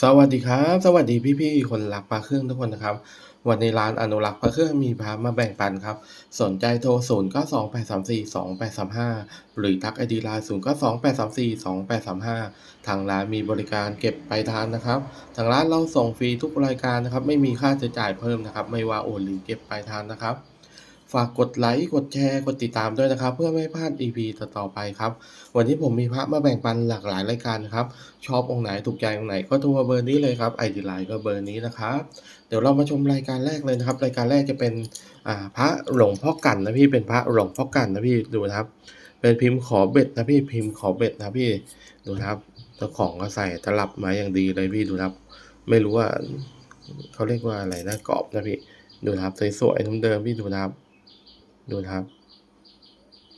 สวัสดีครับ สวัสดีพี่ๆคนรักพระเครื่องทุกคนนะครับ วันนี้ร้านอนุรักษ์พระเครื่องมีพระมาแบ่งปันครับ สนใจโทร 0 9 2 8 3 4 2 8 3 5 หรือทักไอดีไลน์0 9 2 8 3 4 2 8 3 5 ทางร้านมีบริการเก็บปลายทางนะครับ ทางร้านเราส่งฟรีทุกรายการนะครับ ไม่มีค่าใช้จ่ายเพิ่มนะครับ ไม่ว่าโอนหรือเก็บปลายทางนะครับ ฝากกดไลค์กดแชร์กดติดตามด้วยนะครับ เพื่อไม่พลาด EP ต่อๆไปครับ วันนี้ผมมีพระมาแบ่งปันหลากหลายรายการนะครับ ชอบองค์ไหนถูกใจองค์ไหนก็โทรเบอร์นี้เลยครับไอดีไลน์ก็เบอร์นี้นะครับ เดี๋ยวเรามาชมรายการแรกเลยนะครับ รายการแรกจะเป็นพระหลวงพ่อกันนะพี่เป็นพระหลวงพ่อกันนะพี่ดูนะครับ เป็นพิมพ์ขอเบ็ดนะพี่พิมพ์ขอเบ็ดนะพี่ดูนะครับเจ้าของก็ใส่ตลับมาอย่างดีเลยพี่ดูนะครับ ไม่รู้ว่าเขาเรียกว่าอะไรนะกรอบนะพี่ดูนะครับสวยๆเดิมๆพี่ดูนะครับ ดูนะครับ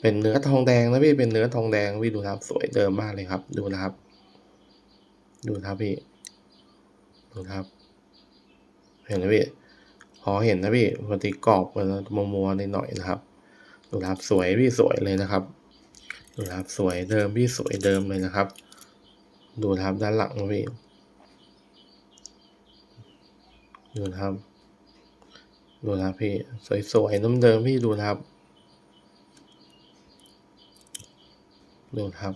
เป็นเนื้อทองแดงนะพี่ เป็นเนื้อทองแดงพี่ดูนะครับ สวยเดิมมากเลยครับ ดูนะครับ ดูนะครับพี่ ดูนะครับ เห็นไหมพี่ พอเห็นนะพี่ปกติกรอบมันมัวมัวๆหน่อยนะครับ ดูนะครับ สวยพี่สวยเลยนะครับ ดูนะครับ สวยเดิมพี่สวยเดิมเลยนะครับ ดูนะครับด้านหลังพี่ ดูนะครับ ดูนะพี่ สวยๆน้ำเดิมพี่ดูนะครับ ดูนะครับ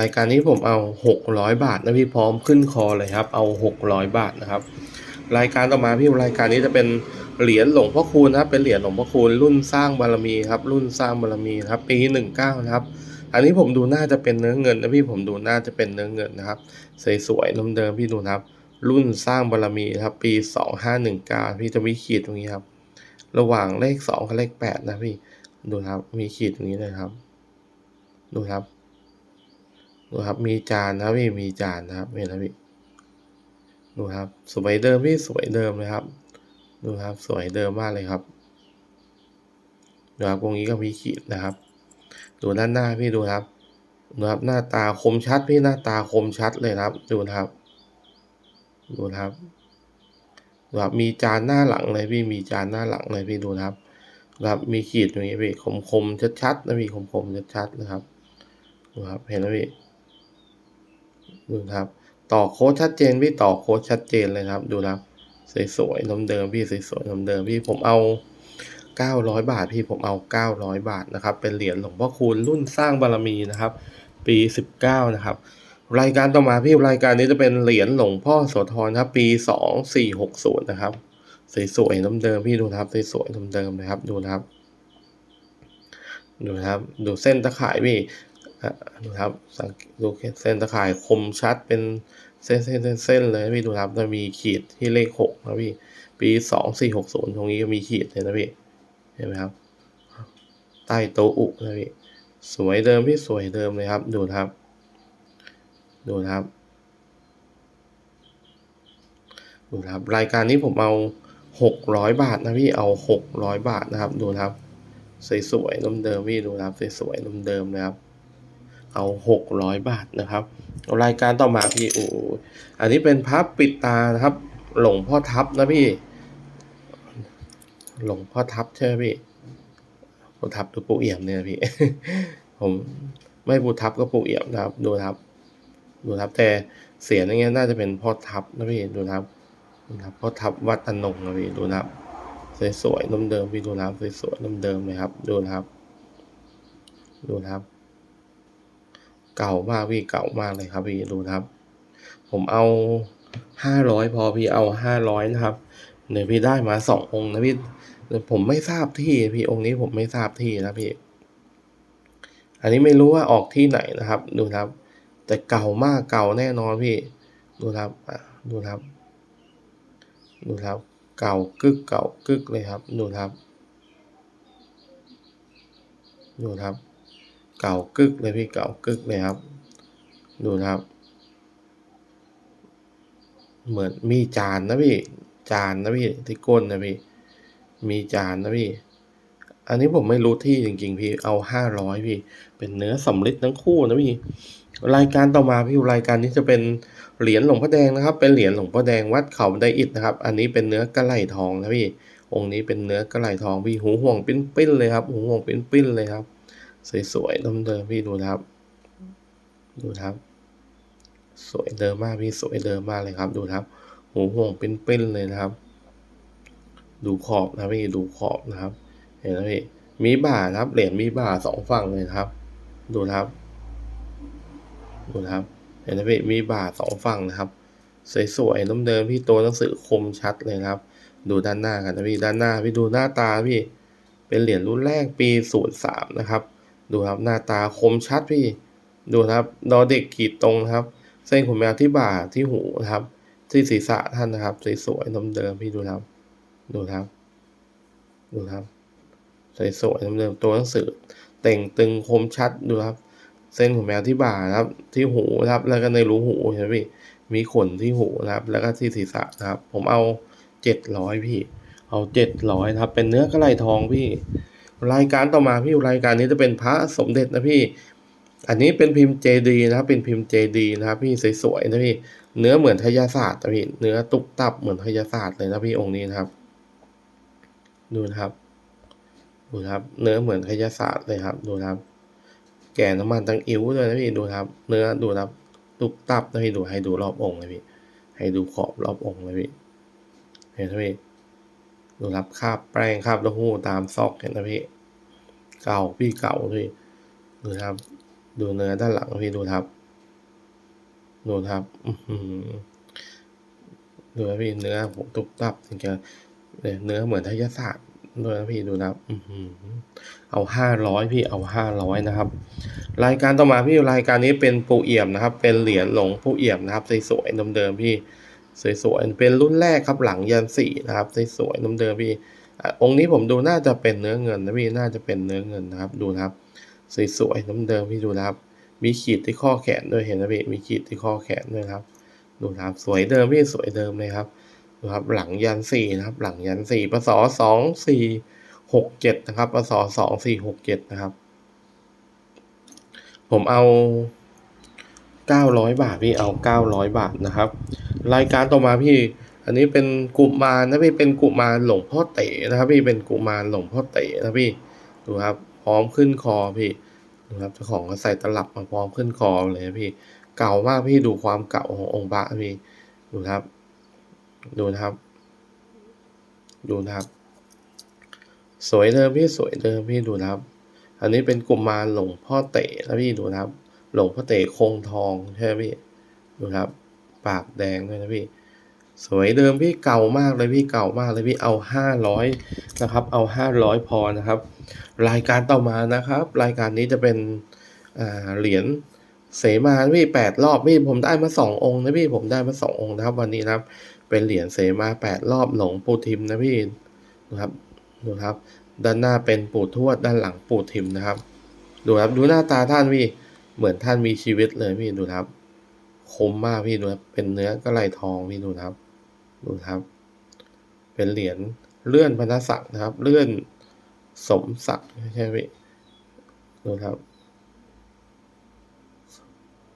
รายการนี้ผมเอาหกร้อยบาทนะพี่พร้อมขึ้นคอเลยครับ เอาหกร้อยบาทนะครับ รายการต่อมาพี่รายการนี้จะเป็นเหรียญหลวงพ่อคูณนะครับ เป็นเหรียญหลวงพ่อคูณรุ่นสร้างบารมีครับ รุ่นสร้างบารมีครับ ปีหนึ่งเก้านะครับอันนี้ผมดูน่าจะเป็นเนื้อเงินนะพี่ผมดูน่าจะเป็นเนื้อเงินนะครับ สวยๆเดิมๆพี่ดูนะครับ รุ่นสร้างบารมีนะครับ ปีสองห้าหนึ่งเก้าพี่จะมีขีดตรงนี้ครับ ระหว่างเลขสองกับเลขแปดนะพี่ ดูครับมีขีดตรงนี้เลยครับ ดูครับ ดูครับมีจานนะพี่มีจานนะครับเห็นนะพี่ดูครับสวยเดิมพี่สวยเดิมเลยครับ ดูครับสวยเดิมมากเลยครับดูครับตรงนี้ก็มีขีดนะครับ ดูด้านหน้าพี่ดูครับดูครับหน้าตาคมชัดพี่หน้าตาคมชัดเลยครับ ดูนะครับ ดูนะครับดูครับมีจานหน้าหลังเลยพี่มีจานหน้าหลังเลยพี่ดูนะครับดูครับมีขีดตรงนี้พี่คมคมๆชัดๆนะพี่คมคมๆชัดๆนะครับดูครับเห็นไหมพี่ดูนะครับ ต่อโค้ดชัดเจนพี่ต่อโค้ดชัดเจนเลยครับ ดูนะครับสวยๆน้ำเดิมพี่สวยๆน้ำเดิมพี่ผมเอา900 บาทพี่ผมเอา 900 บาทนะครับ เป็นเหรียญหลวงพ่อคูณรุ่นสร้างบารมีนะครับ ปี 19 นะครับ รายการต่อมาพี่รายการนี้จะเป็นเหรียญหลวงพ่อโสธรครับปี2460นย์นะครับสวยๆน้ำเดิมพี่ดูนะครับสวยๆน้ำเดิมนะครับดูนะครับ ดูนะครับ ดูเส้นตะข่ายพี่อะดูครับสังดูเส้นตะข่ายคมชัดเป็นเส้นเส้นเส้นเเลยพี่ดูครับจะมีขีดที่เลขหกนะพี่ปีสองสี่หกศูนย์ตรงนี้ก็มีขีดเลยนะพี่เห็นไหมครับ ใต้โต๊ะอุนะพี่สวยเดิมพี่สวยเดิมเลยครับ ดูนะครับ ดูนะครับ ดูนะครับ รายการนี้ผมเอาหกร้อยบาทนะพี่เอาหกร้อยบาทนะครับ ดูนะครับ สวยๆเดิมพี่ดูนะครับสวยๆเดิมนะครับ เอาหกร้อยบาทนะครับ รายการต่อมาพี่โอ้อันนี้เป็นพับปิดตานะครับ หลงพ่อทับนะพี่ หลงพ่อทับใช่ไหมพี่พ่อทับหรือปู่เอี่ยมเนี่ยพี่ ผมไม่ปูทับก็ปู่เอี่ยมนะครับ ดูนะครับ ดูนะครับ แต่เสียงอย่างเงี้ยน่าจะเป็นพ่อทับนะพี่ดูนะครับดูนะครับพ่อทับวัดอนงนะพี่ดูนะครับสวยๆเดิมพี่ดูนะครับสวยๆเดิมๆเลยครับ ดูนะครับ ดูนะครับ เก่ามากพี่เก่ามากเลยครับพี่ดูนะครับ ผมเอาห้าร้อยพอพี่เอาห้าร้อยนะครับเดี๋ยวพี่ได้มาสององค์นะพี่ผมไม่ทราบที่พี่องค์นี้ผมไม่ทราบที่นะพี่ อันนี้ไม่รู้ว่าออกที่ไหนนะครับ ดูนะครับ แต่เก่ามากเก่าแน่นอนพี่ ดูครับดูครับ ดูครับ เก่ากึกเก่ากึกเลยครับ ดูครับ ดูครับ เก่ากึกเลยพี่เก่ากึกเลยครับ ดูครับ เหมือนมีจานนะพี่ จานนะพี่ที่ก้นนะพี่ มีจานนะพี่อันนี้ผมไม่รู้ที่จริงๆพี่ เอาห้าร้อยพี่ เป็นเนื้อสำลิดทั้งคู่นะพี่ รายการต่อมาพี่รายการนี้จะเป็นเหรียญหลวงพ่อแดงนะครับ เป็นเหรียญหลวงพ่อแดงวัดเขาไดอิฐนะครับ อันนี้เป็นเนื้อกระไหลทองนะพี่ องค์นี้เป็นเนื้อกระไหลทองพี่หูห่วงปิ้นๆเลยครับ หูห่วงปิ้นๆเลยครับ สวยๆเดิมๆพี่ดูครับ ดูครับ สวยเดิมมากพี่สวยเดิมมากเลยครับ ดูครับ หูห่วงเป็นเลยนะครับ ดูขอบนะพี่ดูขอบนะครับ เห็นไหมพี่มีบ่าครับ เหรียญมีบ่าสองฝั่งเลยนะครับ ดูครับ ดูนะครับเห็นไหมพี่มีบ่าสองฝั่งนะครับสวยๆน้ำเดิมพี่ตัวหนังสือคมชัดเลยนะครับ ดูด้านหน้ากันนะพี่ด้านหน้าพี่ดูหน้าตาพี่เป็นเหรียญรุ่นแรกปีศูนย์สามนะครับ ดูครับหน้าตาคมชัดพี่ ดูครับดอเด็กขีดตรงนะครับ เส้นขนแมวที่บ่าที่หูนะครับ ที่ศีรษะท่านนะครับสวยๆน้ำเดิมพี่ดูครับ ดูครับ ดูครับสวยๆน้ำเดิมตัวหนังสือเต่งตึงคมชัดดูครับ เส้นของแมวที่บ่านะครับ ที่หูนะครับ แล้วก็ในรูหูเห็นไหมพี่ มีขนที่หูนะครับ แล้วก็ที่ศีรษะนะครับ ผมเอาเจ็ดร้อยพี่ เอาเจ็ดร้อยนะครับ เป็นเนื้อกระไหลทองพี่ รายการต่อมาพี่รายการนี้จะเป็นพระสมเด็จนะพี่ อันนี้เป็นพิมพ์เจดีนะครับ เป็นพิมพ์เจดีนะครับพี่สวยๆนะพี่ เนื้อเหมือนทยาศาสตร์นะพี่ เนื้อตุบตับเหมือนทยาศาสตร์เลยนะพี่องค์นี้นะครับ ดูนะครับ ดูนะครับ เนื้อเหมือนทยาศาสตร์เลยครับ ดูนะครับ แก่น้ำมันตั้งอิ้วเลยนะพี่ดูครับ เนื้อดูครับตุบตับนะพี่ดูให้ดูรอบองค์เลยพี่ ให้ดูขอบรอบองค์เลยพี่เห็นไหมพี่ดูครับคาบแป้งคาบเต้าหู้ตามซอกเห็นไหมพี่เก่าพี่เก่าพี่ดูครับ ดูเนื้อด้านหลังพี่ดูครับดูครับดูนะพี่เนื้อผมตุบตับจริงๆเนี่ยเนื้อเหมือนทยศาสตร์ ดูนะพี่ดูนะครับเอาห้าร้อยพี่เอาห้าร้อยนะครับ รายการต่อมาพี่รายการนี้เป็นปูเอี่ยมนะครับ เป็นเหรียญหลงปูเอี่ยมนะครับสวยๆเดิมๆพี่สวยๆเป็นรุ่นแรกครับหลังยันสี่นะครับสวยๆน้ำเดิมพี่อองค์นี้ผมดูน่าจะเป็นเนื้อเงินนะพี่น่าจะเป็นเนื้อเงินนะครับ ดูนะครับ สวยๆน้ำเดิมพี่ดูนะครับ มีขีดที่ข้อแขนด้วยเห็นนะพี่มีขีดที่ข้อแขนด้วยนะครับ ดูนะครับสวยเดิมพี่สวยเดิมเลยครับ ดูครับหลังยันสี่นะครับหลังยันสี่ปศสองสี่หกเจ็ดนะครับปศสองสี่หกเจ็ดนะครับ ผมเอา900บาทพี่เอา900บาทนะครับ รายการต่อมาพี่ อันนี้เป็นกุมารนะพี่เป็นกุมารหลวงพ่อเต๋นะครับ พี่เป็นกุมารหลวงพ่อเต๋นะพี่ดูครับ พร้อมขึ้นคอพี่ดูครับเจ้าของก็ใส่ตลับมาพร้อมขึ้นคอเลยพี่ เก่ามากพี่ดูความเก่าขององค์พระพี่ดูครับ ดูนะครับ ดูนะครับ สวยเดิมพี่สวยเดิมพี่ดูนะครับ อันนี้เป็นกลุ่มมารหลงพ่อเต๋นะพี่ดูนะครับ หลงพ่อเต๋คงทองใช่ไหมพี่ดูครับ ปากแดงด้วยนะพี่ สวยเดิมพี่เก่ามากเลยพี่เก่ามากเลยพี่เอาห้าร้อยนะครับ เอาห้าร้อยพอนะครับ รายการต่อมานะครับ รายการนี้จะเป็นเหรียญเสมาพี่แปดรอบพี่ผมได้มาสององค์นะพี่ผมได้มาสององค์นะครับ วันนี้นะครับ เป็นเหรียญเสมาแปดรอบหลงปู่ทิมนะพี่ดูครับดูครับ ด้านหน้าเป็นปู่ทวดด้านหลังปู่ทิมนะครับ ดูครับดูหน้าตาท่านพี่เหมือนท่านมีชีวิตเลยพี่ดูครับ คมมากพี่ดูครับเป็นเนื้อกระไหลทองพี่ดูครับ ดูครับ เป็นเหรียญเลื่อนพนศักดิ์นะครับ เลื่อนสมศักดิ์ใช่ไหมพี่ดูครับ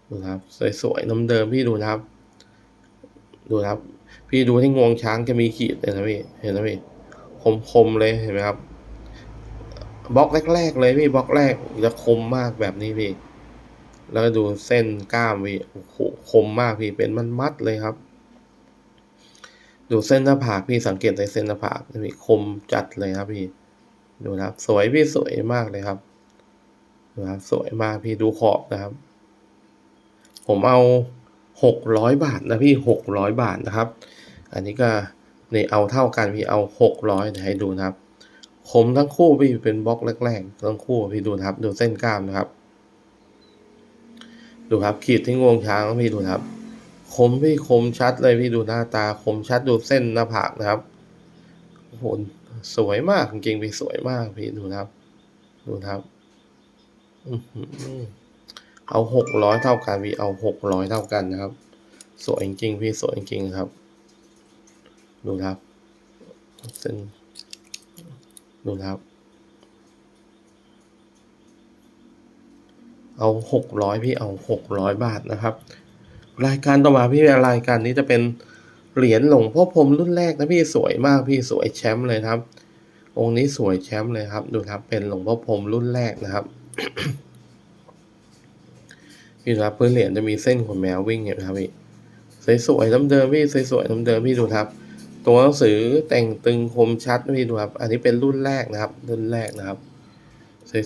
ดูครับ สวยๆน้ำเดิมพี่ดูครับ ดูครับ พี่ดูที่งวงช้างจะมีขีดเลยนะพี่เห็นไหมพี่คมๆเลยเห็นไหมครับบล็อกแรกๆเลยพี่บล็อกแรกจะคมมากแบบนี้พี่ แล้วดูเส้นกล้ามพี่โอ้โหคมมากพี่เป็นมันมัดเลยครับ ดูเส้นหน้าผากพี่สังเกตในเส้นหน้าผากพี่คมจัดเลยครับพี่ ดูนะครับ สวยพี่สวยมากเลยครับดูครับสวยมากพี่ดูขอบนะครับ ผมเอา หกร้อยบาทนะพี่หกร้อยบาทนะครับ อันนี้ก็ในเอาเท่ากันพี่เอาหกร้อยให้ดูนะครับ คมทั้งคู่พี่เป็นบล็อกแรกๆทั้งคู่พี่ดูนะครับ ดูเส้นกล้ามนะครับ ดูครับขีดที่งวงช้างพี่ดูนะครับ คมพี่คมชัดเลยพี่ดูหน้าตา คมชัดดูเส้นหน้าผากนะครับโอ้โหสวยมากจริงๆพี่สวยมากพี่ดูนะครับ ดูนะครับ อื้อหือ เอาหกร้อยเท่ากันพี่เอาหกร้อยเท่ากันนะครับ สวยจริงๆพี่สวยจริงๆครับ ดูครับเส้นดูครับ เอาหกร้อยพี่เอาหกร้อยบาทนะครับ รายการต่อมาพี่รายการนี้จะเป็นเหรียญหลวงพ่อพรมรุ่นแรกนะพี่สวยมากพี่สวยแชมป์เลยครับ องค์นี้สวยแชมป์เลยครับ ดูครับเป็นหลวงพ่อพรมรุ่นแรกนะครับ พี่ดูครับพื้นเหรียญจะมีเส้นขนแมววิ่งเห็นไหมครับพี่สวยๆเดิมๆพี่สวยๆเดิมๆพี่ดูครับ ตัวหนังสือแต่งตึงคมชัดพี่ดูครับ อันนี้เป็นรุ่นแรกนะครับ รุ่นแรกนะครับ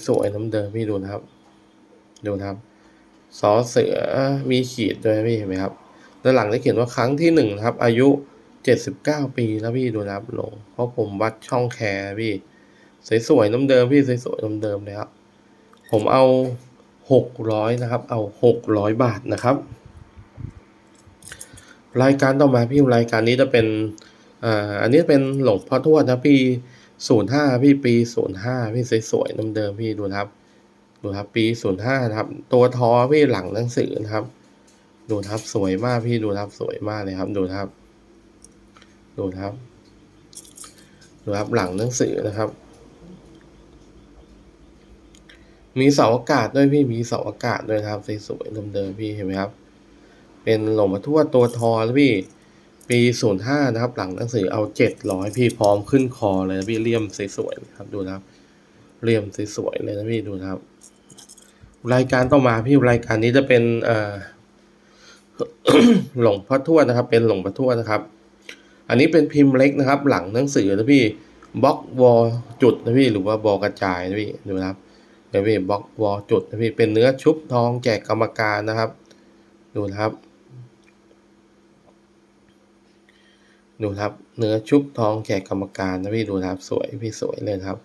สวยๆเดิมๆพี่ดูนะครับ ดูนะครับสอเสือมีขีดด้วยพี่เห็นไหมครับด้านหลังได้เขียนว่าครั้งที่หนึ่งนะครับ อายุเจ็ดสิบเก้าปีแล้วพี่ดูนะครับลงเพราะผมวัดช่องแคร์พี่สวยๆเดิมๆพี่สวยๆเดิมๆเลยครับผมเอา หกร้อยนะครับ เอาหกร้อยบาทนะครับ รายการต่อมาพี่รายการนี้จะเป็นอ่าอันนี้เป็นหลวงพ่อทวดนะพี่ศูนย์ห้าพี่ปีศูนย์ห้าพี่สวยๆเดิมๆพี่ดูครับ ดูครับปีศูนย์ห้านะครับ ตัวทอพี่หลังหนังสือนะครับ ดูครับสวยมากพี่ดูครับสวยมากเลยครับ ดูครับ ดูครับดูครับหลังหนังสือนะครับ มีเสาอากาศด้วยพี่มีเสาอากาศด้วยนะครับสวยๆเดิมๆพี่เห็นไหมครับ เป็นหลวงพ่อทวตัวทอแล้วพี่ ปีศูนย์ห้านะครับ หลังหนังสือเอาเจ็ดร้อยพี่พร้อมขึ้นคอเลยนะพี่เลี่ยมสวยๆครับดูนะครับเลี่ยมสวยๆเลยนะพี่ดูนะครับ รายการต่อมาพี่รายการนี้จะเป็นเอ่อหลงพ่อทวดนะครับ เป็นหลงพ่อทวดนะครับ อันนี้เป็นพิมพ์เล็กนะครับ หลังหนังสือนะพี่บล็อกวอลจุดนะพี่หรือว่าบอกระจายนะพี่ดูนะครับ เวพี่บล็อกวอลจุดนะพี่เป็นเนื้อชุบทองแจกกรรมการนะครับ ดูนะครับ ดูนะครับ เนื้อชุบทองแจกกรรมการนะพี่ดูนะครับ สวยพี่สวยเลยครับ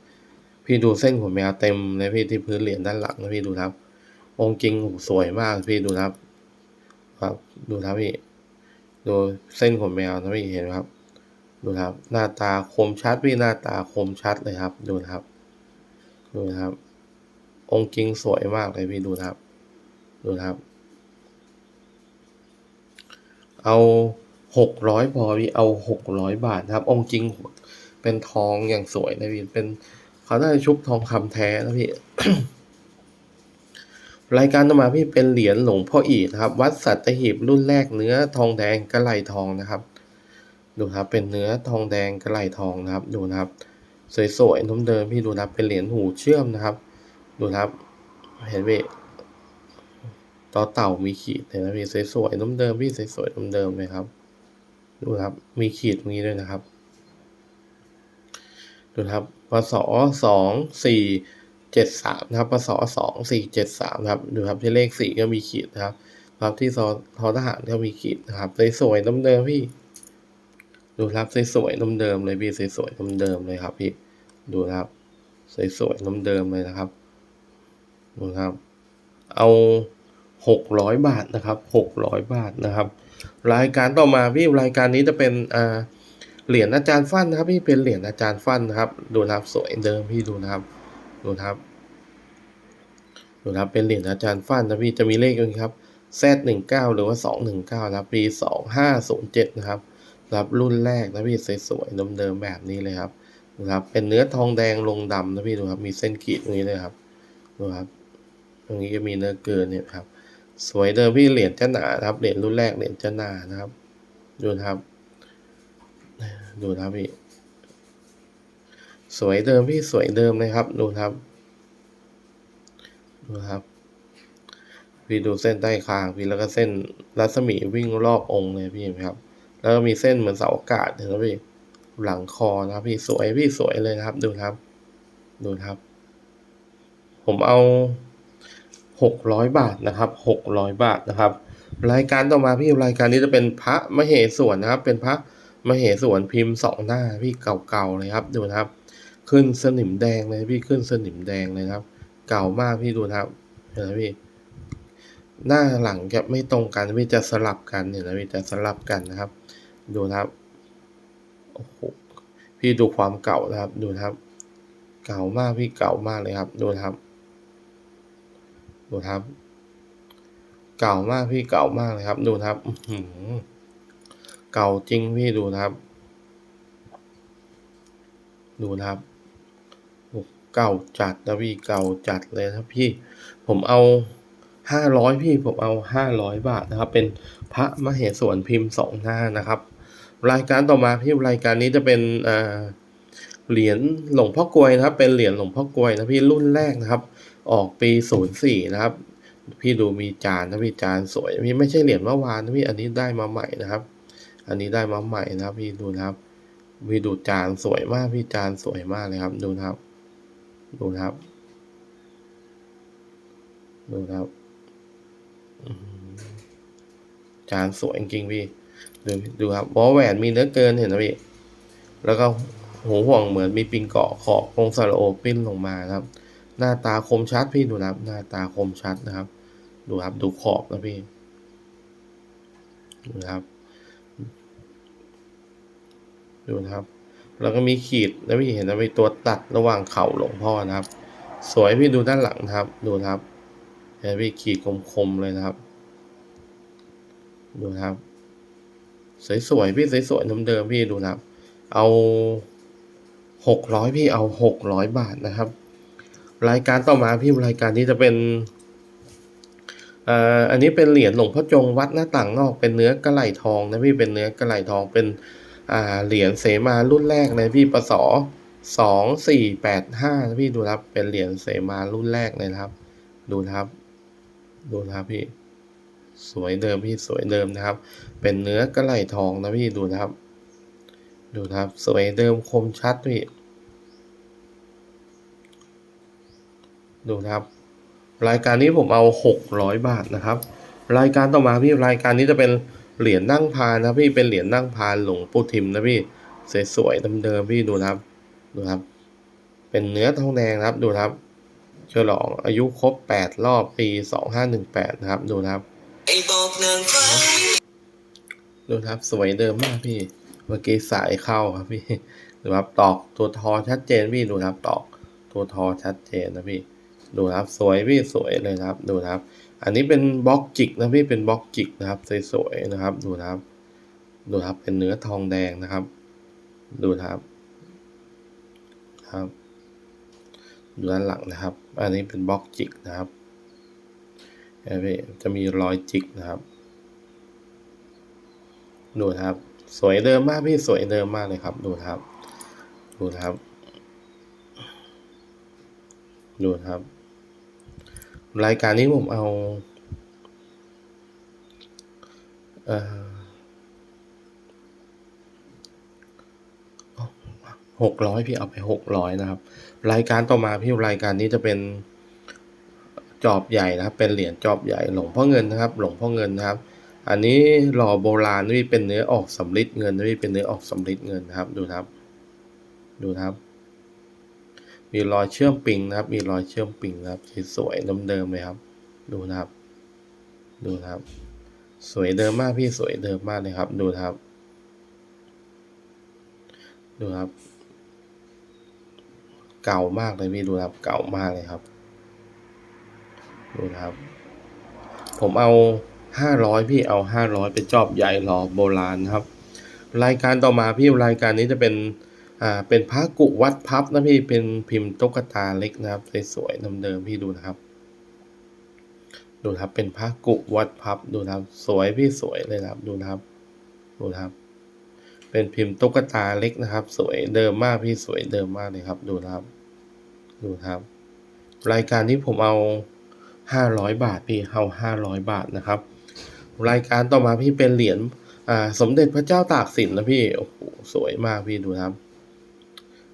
พี่ดูเส้นขนแมวเต็มเลยพี่ที่พื้นเหรียญด้านหลังนะพี่ดูนะครับ องค์จริงโหสวยมากพี่ดูนะครับ ครับดูนะครับพี่ดูเส้นขนแมวนะพี่เห็นไหมครับ ดูนะครับ หน้าตาคมชัดพี่หน้าตาคมชัดเลยครับ ดูนะครับ ดูนะครับ องค์จริงสวยมากเลยพี่ดูนะครับ ดูนะครับ เอาหกร้อยพอพี่เอาหกร้อยบาทนะครับ องค์จริงเป็นทองอย่างสวยนะพี่เป็นเขาได้ชุบทองคำแท้นะพี่รายการต่อมาพี่เป็นเหรียญหลวงพ่ออีนะครับ วัดสัตหีบรุ่นแรกเนื้อทองแดงกระไหลทองนะครับ ดูครับเป็นเนื้อทองแดงกระไหลทองนะครับ ดูนะครับ สวยๆนุ่มเดิมพี่ดูนะเป็นเหรียญหูเชื่อมนะครับ ดูครับ เห็นไหมต่อเต่ามีขีดเห็นไหมพี่สวยๆนุ่มเดิมพี่สวยๆนุ่มเดิมเลยครับ ดูครับ มีขีดตรงนี้ด้วยนะครับ ดูครับพศสองสี่เจ็ดสามนะครับพศสองสี่เจ็ดสามครับ ดูครับที่เลขสี่ก็มีขีดนะครับ ครับที่ซอทอทหารก็มีขีดนะครับสวยๆน้ำเดิมพี่ ดูครับสวยๆน้ำเดิมเลยพี่สวยๆน้ำเดิมเลยครับพี่ ดูครับสวยๆน้ำเดิมเลยนะครับ ดูครับ เอาหกร้อยบาทนะครับหกร้อยบาทนะครับ รายการต่อมาพี่รายการนี้จะเป็นอ่าเหรียญอาจารย์ฟันนะครับ พี่เป็นเหรียญอาจารย์ฟันนะครับ ดูนะครับสวยเดิมพี่ดูนะครับดูนะครับดูนะครับเป็นเหรียญอาจารย์ฟันนะพี่จะมีเลขอยู่ครับ Z หนึ่งเก้าหรือว่าสองหนึ่งเก้านะครับปีสองห้าศูนเจ็ดนะครับรับรุ่นแรกนะพี่สวยๆเดิมๆแบบนี้เลยครับดูครับเป็นเนื้อทองแดงลงดำนะพี่ดูครับมีเส้นขีดตรงนี้เลยครับดูครับ ตรงนี้ก็มีเนื้อเกินเนี่ยครับ สวยเดิมพี่เหรียญเจ้าหนาครับ เหรียญรุ่นแรกเหรียญเจ้าหนานะครับ ดูครับ ดูครับพี่ สวยเดิมพี่สวยเดิมเลยครับ ดูครับ ดูครับพี่ดูเส้นใต้คางพี่แล้วก็เส้นรัศมีวิ่งรอบองค์เลยพี่เห็นไหมครับ แล้วก็มีเส้นเหมือนเสาอากาศเห็นไหมพี่หลังคอนะครับ พี่สวยพี่สวยเลยนะครับ ดูครับ ดูครับ ผมเอา หกร้อยบาทนะครับหกร้อยบาทนะครับ รายการต่อมาพี่รายการนี้จะเป็นพระมเหสวนนะครับ เป็นพระมเหสวนพิมพ์สองหน้าพี่เก่าๆเลยครับดูนะครับ ขึ้นสนิมแดงเลยพี่ขึ้นสนิมแดงเลยครับ เก่ามากพี่ดูนะครับเห็นไหมพี่หน้าหลังจะไม่ตรงกันพี่จะสลับกันเห็นไหมพี่จะสลับกันนะครับ ดูนะครับโอ้โหพี่ดูความเก่านะครับดูนะครับ เก่ามากพี่เก่ามากเลยครับ ดูนะครับ ดูครับ เก่ามากพี่เก่ามากเลยครับ ดูครับอื้อหือเก่าจริงพี่ดูครับ ดูครับโอ้เก่าจัดนะพี่เก่าจัดเลยครับพี่ ผมเอาห้าร้อยพี่ผมเอาห้าร้อยบาทนะครับ เป็นพระมเหสวนพิมพ์สองหน้านะครับ รายการต่อมาพี่รายการนี้จะเป็นอ่า เหรียญหลวงพ่อกลวยนะครับ เป็นเหรียญหลวงพ่อกลวยนะพี่รุ่นแรกนะครับ ออกปีศูนย์สี่นะครับ พี่ดูมีจานนะพี่จานสวยพี่ไม่ใช่เหรียญเมื่อวานนะพี่อันนี้ได้มาใหม่นะครับ อันนี้ได้มาใหม่นะครับ พี่ดูนะครับพี่ดูจานสวยมากพี่จานสวยมากเลยครับ ดูนะครับ ดูนะครับ ดูนะครับจานสวยจริงพี่ดูดูครับวอลแหวนมีเนื้อเกินเห็นไหมพี่แล้วก็ หูห่วงเหมือนมีปิงเกาะขอบองศาโอปิ้นลงมาครับ หน้าตาคมชัดพี่ดูนะครับ หน้าตาคมชัดนะครับ ดูครับดูขอบนะพี่ดูนะครับดูนะครับ แล้วก็มีขีดนะพี่เห็นนะพี่ตัวตัดระหว่างเข่าหลวงพ่อนะครับ สวยพี่ดูด้านหลังนะครับ ดูนะครับเห็นพี่ขีดคมๆเลยนะครับ ดูนะครับ สวยๆพี่สวยๆเดิมๆพี่ดูนะครับ เอา หกร้อยพี่เอาหกร้อยบาทนะครับ รายการต่อมาพี่รายการนี้จะเป็นอันนี้เป็นเหรียญหลวงพ่อจงวัดหน้าต่างนอกเป็นเนื้อกระไหลทองนะพี่เป็นเนื้อกระไหลทองเป็นเหรียญเสมารุ่นแรกเลยพี่ปศสองสี่แปดห้านะพี่ดูนะครับเป็นเหรียญเสมารุ่นแรกเลยครับ ดูนะครับ ดูนะครับพี่ สวยเดิมพี่สวยเดิมนะครับ เป็นเนื้อกระไหลทองนะพี่ดูนะครับ ดูนะครับ สวยเดิมคมชัดพี่ดูนะครับ รายการนี้ผมเอาหกร้อยบาทนะครับ รายการต่อมาพี่รายการนี้จะเป็นเหรียญนั่งพานนะพี่เป็นเหรียญนั่งพานหลวงปู่ทิมนะพี่สวยๆเดิมๆพี่ดูนะครับ ดูครับ เป็นเนื้อทองแดงนะครับดูนะครับฉลองอายุครบแปดรอบปีสองห้าหนึ่งแปดนะครับ ดูนะครับไอ้บอกนางฟ้าดูนะครับสวยเดิมมากพี่เมื่อกี้สายเข้าครับพี่ดูครับตอกตัวทอชัดเจนพี่ดูครับตอกตัวทอชัดเจนนะพี่ ดูครับสวยพี่สวยเลยนะครับ ดูครับ อันนี้เป็นบล็อกจิกนะพี่เป็นบล็อกจิกนะครับสวยๆนะครับ ดูครับ ดูครับเป็นเนื้อทองแดงนะครับ ดูครับ ครับดูด้านหลังนะครับ อันนี้เป็นบล็อกจิกนะครับไหมพี่จะมีรอยจิกนะครับ ดูครับ สวยเดิมมากพี่สวยเดิมมากเลยครับ ดูครับ ดูครับ ดูครับ รายการนี้ผมเอา เอ่อหกร้อยพี่เอาไปหกร้อยนะครับ รายการต่อมาพี่รายการนี้จะเป็นจอบใหญ่นะครับ เป็นเหรียญจอบใหญ่หลวงพ่อเงินนะครับ หลวงพ่อเงินนะครับ อันนี้หล่อโบราณนี่เป็นเนื้อออกสำริดเงินนี่เป็นเนื้อออกสำริดเงินนะครับ ดูครับ ดูครับ มีรอยเชื่อมปิงนะครับ มีรอยเชื่อมปิงนะครับสวยเดิมๆเลยครับ ดูนะครับ ดูครับ สวยเดิมมากพี่สวยเดิมมากเลยครับ ดูครับ ดูครับ เก่ามากเลยพี่ดูครับ เก่ามากเลยครับ ดูครับ ผมเอา ห้าร้อยพี่เอาห้าร้อยเป็นจอบใหญ่หล่อโบราณนะครับ รายการต่อมาพี่รายการนี้จะเป็นอ่าเป็นพระกุวัดพับนะพี่เป็นพิมพ์ตุ๊กตาเล็กนะครับสวยๆเดิมๆพี่ดูนะครับ ดูนะครับเป็นพระกุวัดพับดูนะครับ สวยพี่สวยเลยนะครับดูนะครับ ดูนะครับ เป็นพิมพ์ตุ๊กตาเล็กนะครับ สวยเดิมมากพี่สวยเดิมมากเลยครับ ดูนะครับ ดูนะครับ รายการนี้ผมเอาห้าร้อยบาทพี่เอาห้าร้อยบาทนะครับ รายการต่อมาพี่เป็นเหรียญอ่า สมเด็จพระเจ้าตากสินนะพี่โอ้โหสวยมากพี่ดูครับ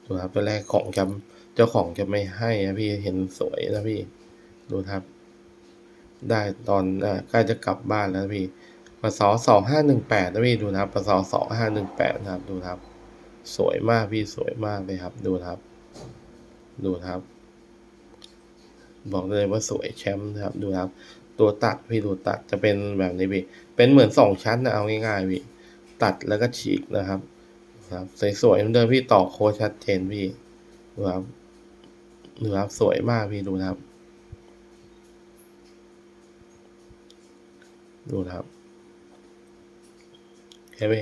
ดูครับตัวแรกของจะเจ้าของจะไม่ให้นะพี่เห็นสวยนะพี่ ดูครับ ได้ตอนอ่าใกล้จะกลับบ้านแล้วพี่ปศสองห้าหนึ่งแปดนะพี่ดูนะครับปศสองห้าหนึ่งแปดนะครับ ดูครับ สวยมากพี่สวยมากเลยครับ ดูครับ ดูครับ บอกเลยว่าสวยแชมป์นะครับ ดูครับ ตัวตัดพี่ดูตัดจะเป็นแบบนี้พี่เป็นเหมือนสองชั้นนะเอาง่ายๆพี่ตัดแล้วก็ฉีกนะครับครับสวยๆเหมือนเดิมพี่ต่อโคชัดเจนพี่ดูครับดูครับสวยมากพี่ดูนะครับ ดูนะครับเห็นไหม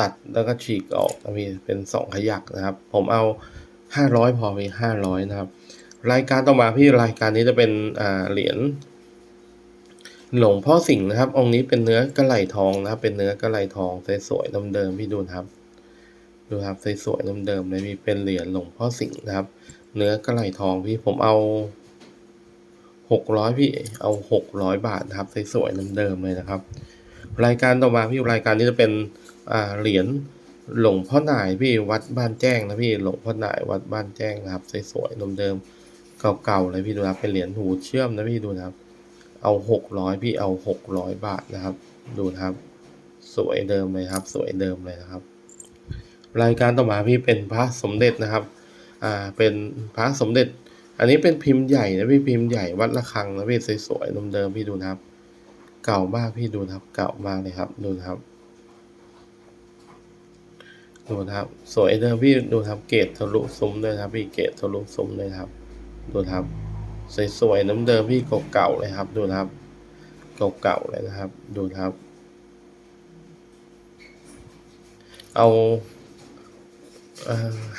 ตัดแล้วก็ฉีกออกนะพี่เป็นสองขยักนะครับ ผมเอาห้าร้อยพอพี่ห้าร้อยนะครับ รายการต่อมาพี่รายการนี้จะเป็นอ่าเหรียญ หลวงพ่อสิงห์นะครับ องค์นี้เป็นเนื้อกระไหลทองนะครับ เป็นเนื้อกระไหลทองสวยๆเดิมๆพี่ดูนะครับ ดูครับสวยๆเดิมๆเลยมีเป็นเหรียญหลวงพ่อสิงห์นะครับ เนื้อกระไหลทองพี่ผมเอาหกร้อยพี่เอาหกร้อยบาทนะครับสวยๆเดิมๆเลยนะครับ รายการต่อมาพี่รายการนี้จะเป็นอ่าเหรียญหลวงพ่อหน่ายพี่วัดบ้านแจ้งนะพี่หลวงพ่อหน่ายวัดบ้านแจ้งนะครับสวยๆเดิมๆเก่าๆเลยพี่ดูนะครับเป็นเหรียญหูเชื่อมนะพี่ดูนะครับ เอาหกร้อยพี่เอาหกร้อยบาทนะครับ ดูนะครับ สวยเดิมเลยครับ สวยเดิมเลยนะครับ รายการต่อมาพี่เป็นพระสมเด็จนะครับ อ่า เป็นพระสมเด็จ อันนี้เป็นพิมพ์ใหญ่นะพี่พิมพ์ใหญ่วัดระฆังนะพี่สวยๆเดิมๆพี่ดูนะครับ เก่ามากพี่ดูนะครับ เก่ามากเลยครับ ดูนะครับดูนะครับสวยเดิมพี่ดูนะครับเกตทะลุซุ้มด้วยครับพี่เกตทะลุซุ้มเลยครับ ดูนะครับ สวยๆน้ำเดิมพี่เก่าๆเลยครับ ดูนะครับ เก่าๆเลยนะครับ ดูครับ เอา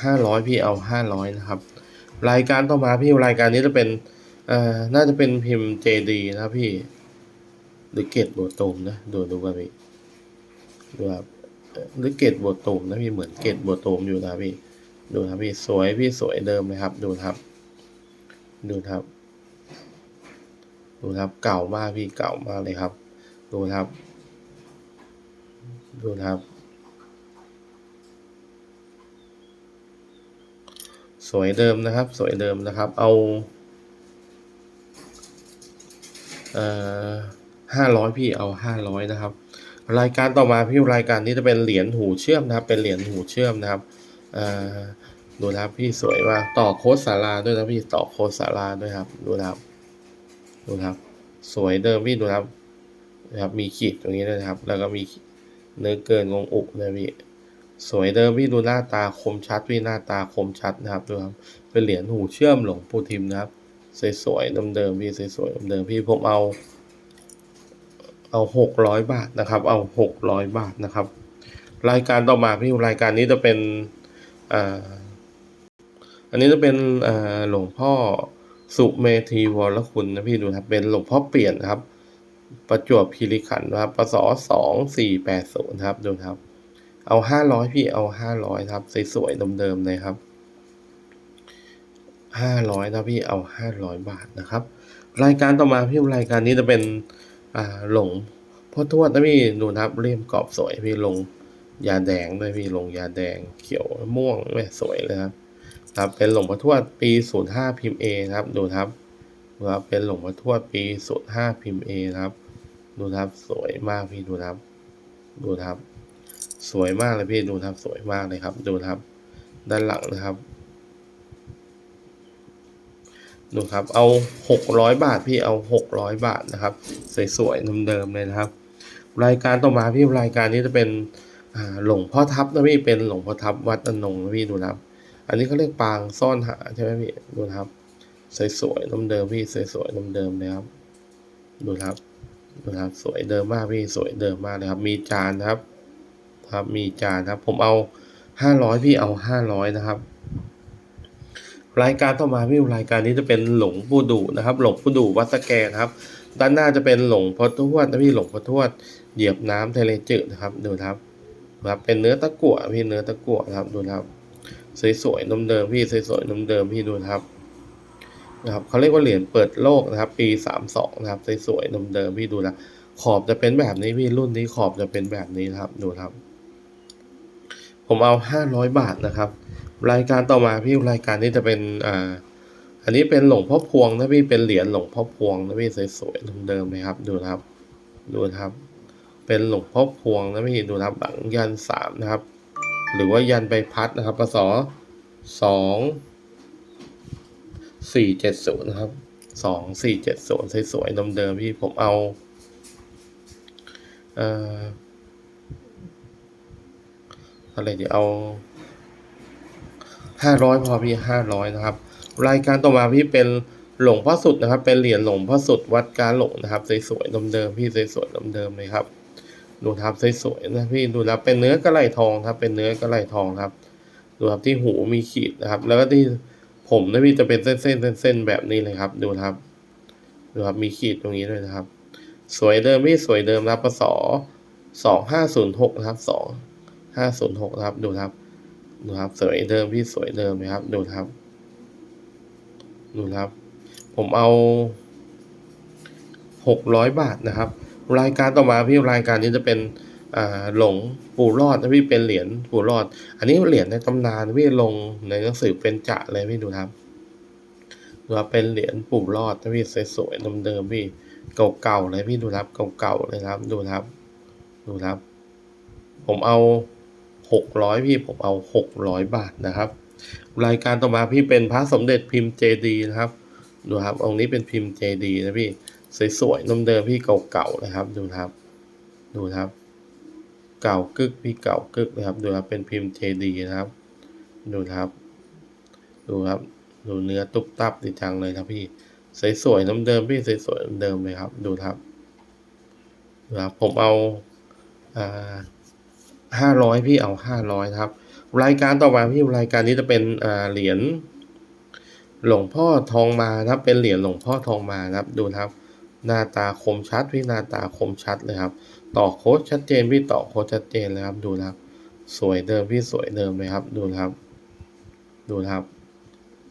ห้าร้อยพี่เอาห้าร้อยนะครับ รายการต่อมาพี่รายการนี้จะเป็นน่าจะเป็นพิมพ์ JD นะพี่ หรือเกตบัวตูมนะ ดูดูกันพี่ดูครับหรือเกตบัวตูมนะพี่เหมือนเกตบัวตูมอยู่นะพี่ ดูนะครับพี่สวยพี่สวยเดิมเลยครับ ดูครับ ดูครับ ดูครับเก่ามากพี่เก่ามากเลยครับ ดูครับ ดูครับ สวยเดิมนะครับ สวยเดิมนะครับ เอาเอ่อห้าร้อยพี่เอาห้าร้อยนะครับ รายการต่อมาพี่รายการนี้จะเป็นเหรียญหูเชื่อมนะครับ เป็นเหรียญหูเชื่อมนะครับเอ่อดูนะครับพี่สวยมากต่อโค้ดสาราด้วยนะพี่ต่อโค้ดสาราด้วยครับ ดูนะครับ ดูครับ สวยเดิมพี่ดูครับนะครับ มีขีดตรงนี้ด้วยนะครับ แล้วก็มีเนื้อเกินงงอุเลยพี่สวยเดิมพี่ดูหน้าตาคมชัดพี่หน้าตาคมชัดนะครับดูครับเป็นเหรียญหูเชื่อมหลวงปู่ทิมนะครับ สวยๆเดิมๆพี่สวยๆเดิมๆพี่ผมเอา เอาหกร้อยบาทนะครับ เอาหกร้อยบาทนะครับ รายการต่อมาพี่รายการนี้จะเป็นอ่าอันนี้จะเป็นอ่าหลวงพ่อ สุเมธีวรคุณนะพี่ดูครับเป็นหลวงพ่อเปลี่ยนครับ ประจวบคีรีขันธ์นะครับปศสองสี่แปดศูนย์ครับดูครับ เอาห้าร้อยพี่เอาห้าร้อยครับสวยๆเดิมๆเลยครับห้าร้อยนะพี่เอาห้าร้อยบาทนะครับ รายการต่อมาพี่รายการนี้จะเป็นอ่าหลงพ่อทวดนะพี่ดูครับเลี่ยมกรอบสวยพี่ลงยาแดงด้วยพี่ลงยาแดงเขียวม่วงแม่สวยเลยครับ ครับเป็นหลวงพ่อทวดปีศูนย์ห้าพิมพ์เอครับ ดูครับดูครับ เป็นหลวงพ่อทวดปีศูนย์ห้าพิมพ์เอครับ ดูครับ สวยมากพี่ดูครับ ดูครับ สวยมากเลยพี่ดูครับ สวยมากเลยครับ ดูครับ ด้านหลังนะครับ ดูครับ เอาหกร้อยบาทพี่ เอาหกร้อยบาทนะครับ สวยๆเดิมๆเลยนะครับ รายการต่อมาพี่รายการนี้จะเป็นหลวงพ่อทับนะพี่ เป็นหลวงพ่อทับวัดอนงนะพี่ดูนะครับ อันนี้เขาเรียกปางซ่อนหาใช่ไหมพี่ดูนะครับ สวยๆน้ำเดิมพี่สวยๆน้ำเดิมเลยครับ ดูนะครับดูนะครับ สวยเดิมมากพี่สวยเดิมมากเลยครับ มีจานนะครับ ครับมีจานครับ ผมเอาห้าร้อยพี่เอาห้าร้อยนะครับ รายการต่อมาพี่รายการนี้จะเป็นหลงปู่ดูนะครับ หลงปู่ดูวัดสแกนะครับ ด้านหน้าจะเป็นหลงพอทวดนะพี่หลงพอทวดเหยียบน้ำทะเลจืดนะครับ ดูนะครับครับเป็นเนื้อตะกั่วพี่เนื้อตะกั่วครับดูนะครับ สวยๆเดิมๆพี่สวยๆเดิมๆพี่ดูนะครับนะครับเขาเรียกว่าเหรียญเปิดโลกนะครับ ปีสามสองนะครับสวยๆเดิมๆพี่ดูนะขอบจะเป็นแบบนี้พี่รุ่นนี้ขอบจะเป็นแบบนี้นะครับดูครับ ผมเอาห้าร้อยบาทนะครับ รายการต่อมาพี่รายการนี้จะเป็นอ่าอันนี้เป็นหลวงพ่อพวงนะพี่เป็นเหรียญหลวงพ่อพวงนะพี่สวยๆเดิมๆเลยครับ ดูครับ ดูครับ เป็นหลวงพ่อพวงนะพี่ดูครับหลังยันสามนะครับ หรือว่ายันใบพัดนะครับปศสองสี่เจ็ดศูนย์นะครับสองสี่เจ็ดศูนย์สวยๆเดิมๆพี่ผมเอาเอ่ออะไรเดี๋ยวเอาห้าร้อยพอพี่ห้าร้อยนะครับ รายการต่อมาพี่เป็นหลงพ่อสุดนะครับ เป็นเหรียญหลงพ่อสุดวัดการหลงนะครับสวยๆเดิมๆพี่สวยๆเดิมๆเลยครับ ดูครับสวยๆนะพี่ดูนะเป็นเนื้อกระไหลทองครับ เป็นเนื้อกระไหลทองครับ ดูครับที่หูมีขีดนะครับ แล้วก็ที่ผมนะพี่จะเป็นเส้นๆเส้นๆแบบนี้เลยครับ ดูครับ ดูครับมีขีดตรงนี้ด้วยนะครับ สวยเดิมพี่สวยเดิมนะครับปศสองห้าศูนย์หกนะครับสองห้าศูนย์หกนะครับ ดูครับ ดูครับ สวยเดิมพี่สวยเดิมนะครับ ดูครับ ดูครับ ผมเอาหกร้อยบาทนะครับ รายการต่อมาพี่รายการนี้จะเป็นหลงปู่รอดนะพี่เป็นเหรียญปู่รอด อันนี้เหรียญในตำนานพี่ลงในหนังสือเป็นจะเลยพี่ดูครับดูครับเป็นเหรียญปู่รอดนะพี่สวยๆเดิมๆพี่เก่าๆเลยพี่ดูครับเก่าๆเลยครับ ดูครับ ดูครับ ผมเอาหกร้อยพี่ผมเอาหกร้อยบาทนะครับ รายการต่อมาพี่เป็นพระสมเด็จพิมพ์เจดีนะครับ ดูครับองค์นี้เป็นพิมพ์เจดีนะพี่ สวยๆนมเดิมพี่เก่าๆนะครับ ดูครับ ดูครับ เก่ากึกพี่เก่ากึกนะครับ ดูครับเป็นพิมพ์เจดีนะครับ ดูครับ ดูครับ ดูเนื้อตุ๊บตับดีจังเลยครับพี่สวยๆน้ำเดิมพี่สวยๆน้ำเดิมเลยครับ ดูครับดูครับผมเอาอ่าห้าร้อยพี่เอาห้าร้อยครับ รายการต่อมาพี่รายการนี้จะเป็นอ่าเหรียญหลวงพ่อทองมานะครับ เป็นเหรียญหลวงพ่อทองมานะครับ ดูครับ หน้าตาคมชัดพี่หน้าตาคมชัดเลยครับ ต่อโค้ดชัดเจนพี่ต่อโค้ดชัดเจนเลยครับดูนะครับ สวยเดิมพี่สวยเดิมเลยครับดูนะครับ ดูนะครับ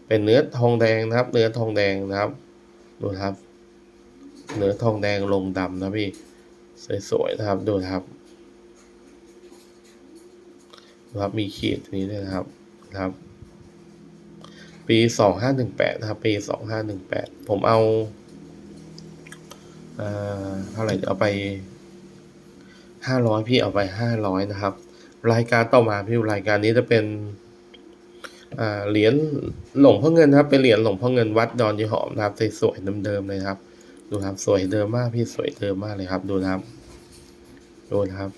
เป็นเนื้อทองแดงนะครับ เนื้อทองแดงนะครับ ดูนะครับ เนื้อทองแดงลงดำนะพี่สวยๆนะครับดูนะครับดูครับมีขีดนี้ด้วยนะครับนะครับ ปีสองห้าหนึ่งแปดนะครับปีสองห้าหนึ่งแปดผมเอา เออเท่าไหร่เอาไปห้าร้อยพี่เอาไปห้าร้อยนะครับ รายการต่อมาพี่รายการนี้จะเป็นเหรียญหลงพ่อเงินนะครับ เป็นเหรียญหลงพ่อเงินวัดดอนยี่หอมนะครับสวยๆเดิมๆเลยครับ ดูครับสวยเดิมมากพี่สวยเดิมมากเลยครับ ดูนะครับ ดูนะครับ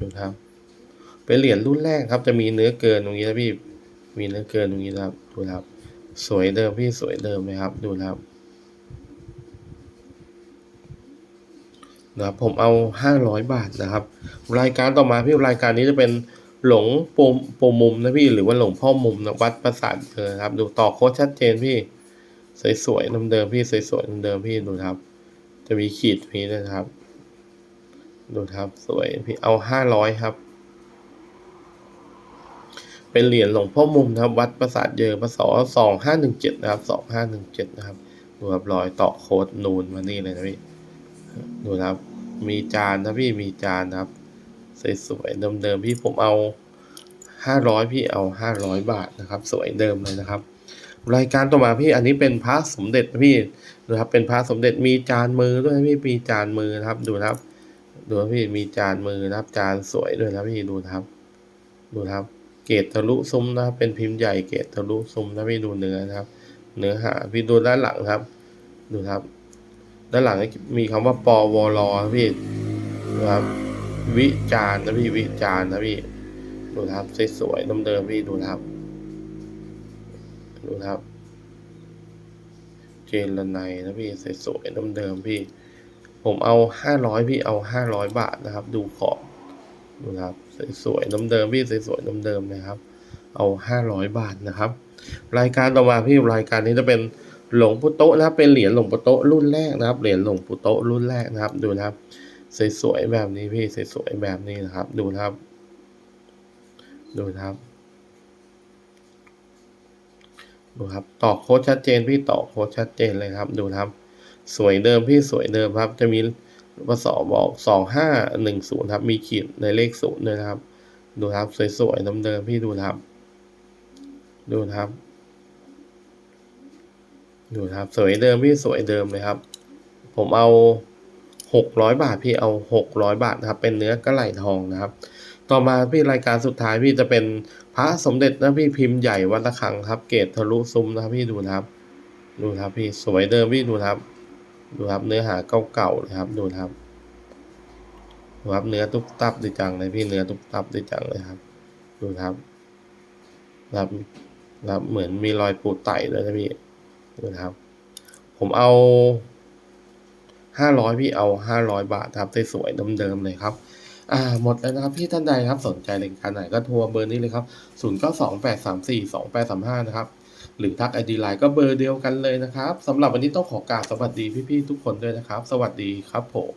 ดูครับ เป็นเหรียญรุ่นแรกครับ จะมีเนื้อเกินตรงนี้นะพี่มีเนื้อเกินตรงนี้นะครับ ดูครับ สวยเดิมพี่สวยเดิมเลยครับ ดูครับ นะครับผมเอาห้าร้อยบาทนะครับ รายการต่อมาพี่รายการนี้จะเป็นหลงโปมโปมมุมนะพี่หรือว่าหลงพ่อมุมนะวัดประสาทเจอครับ ดูต่อโค้ดชัดเจนพี่สวยๆเดิมพี่สวยๆเดิมพี่ดูครับ จะมีขีดนี้ด้วยนะครับ ดูครับสวยพี่เอาห้าร้อยครับ เป็นเหรียญหลวงพ่อมุมนะครับ วัดประสาทเยอพศสองห้าหนึ่งเจ็ดนะครับสองห้าหนึ่งเจ็ดนะครับดูครับรอยต่อโค้ดนูนมานี่เลยนะพี่ ดูนะครับ มีจานนะพี่มีจานนะครับ สวยๆเดิมๆพี่ผมเอาห้าร้อยพี่เอาห้าร้อยบาทนะครับ สวยเดิมเลยนะครับ รายการต่อมาพี่อันนี้เป็นพระสมเด็จนะพี่ดูครับเป็นพระสมเด็จมีจานมือด้วยพี่มีจานมือนะครับ ดูนะครับ ดูพี่มีจานมือนะครับ จานสวยด้วยนะพี่ดูนะครับ ดูครับเกตทะลุซุ้มนะครับเป็นพิมพ์ใหญ่เกตทะลุซุ้มนะพี่ดูเนื้อนะครับ เนื้อหาพี่ดูด้านหลังครับ ดูครับ ด้านหลังมีคำว่าปวรนะพี่ดูครับวิจารนะพี่วิจารนะพี่ดูครับสวยๆเดิมๆพี่ดูครับดูครับ เจนละไนนะพี่สวยๆเดิมๆพี่ ผมเอาห้าร้อยพี่เอาห้าร้อยบาทนะครับ ดูขอบดูครับสวยๆเดิมๆพี่สวยๆเดิมๆนะครับ เอาห้าร้อยบาทนะครับ รายการต่อมาพี่รายการนี้จะเป็น หลวงปู่โตนะครับเป็นเหรียญหลวงปู่โตรุ่นแรกนะครับเหรียญหลวงปู่โตรุ่นแรกนะครับ ดูนะครับ สวยๆแบบนี้พี่สวยๆแบบนี้นะครับ ดูนะครับ ดูนะครับดูครับต่อโค้ดชัดเจนพี่ต่อโค้ดชัดเจนเลยครับ ดูนะครับ สวยเดิมพี่สวยเดิมครับ จะมีปศบอกสองห้าหนึ่งศูนย์ครับ มีขีดในเลขศูนย์ด้วยนะครับ ดูครับ สวยๆเดิมๆพี่ดูครับ ดูครับ ดูครับ สวยเดิมพี่สวยเดิมเลยครับ ผมเอาหกร้อยบาทพี่เอาหกร้อยบาทนะครับ เป็นเนื้อกระไหล่ทองนะครับ ต่อมาพี่รายการสุดท้ายพี่จะเป็นพระสมเด็จนะพี่พิมพ์ใหญ่วัดระฆังครับ เกตทะลุซุ้มนะครับพี่ดูนะครับ ดูครับพี่สวยเดิมพี่ดูครับ ดูครับเนื้อหาเก่าๆนะครับ ดูครับดูครับเนื้อตุ๊บตับดีจังเลยพี่เนื้อตุ๊บตับดีจังเลยครับ ดูครับครับครับเหมือนมีรอยปูไต่เลยนะพี่ ดูนะครับ ผมเอาห้าร้อยพี่เอาห้าร้อยบาทครับสวยๆเดิมๆเลยครับอ่าหมดแล้วนะครับพี่ท่านใดครับสนใจรายการไหนก็โทรเบอร์นี้เลยครับศูนย์เก้าสองแปดสามสี่สองแปดสามห้านะครับ หรือทักไอดีไลน์ก็เบอร์เดียวกันเลยนะครับสำหรับวันนี้ต้องขอกราบสวัสดีพี่ๆทุกคนด้วยนะครับ สวัสดีครับผม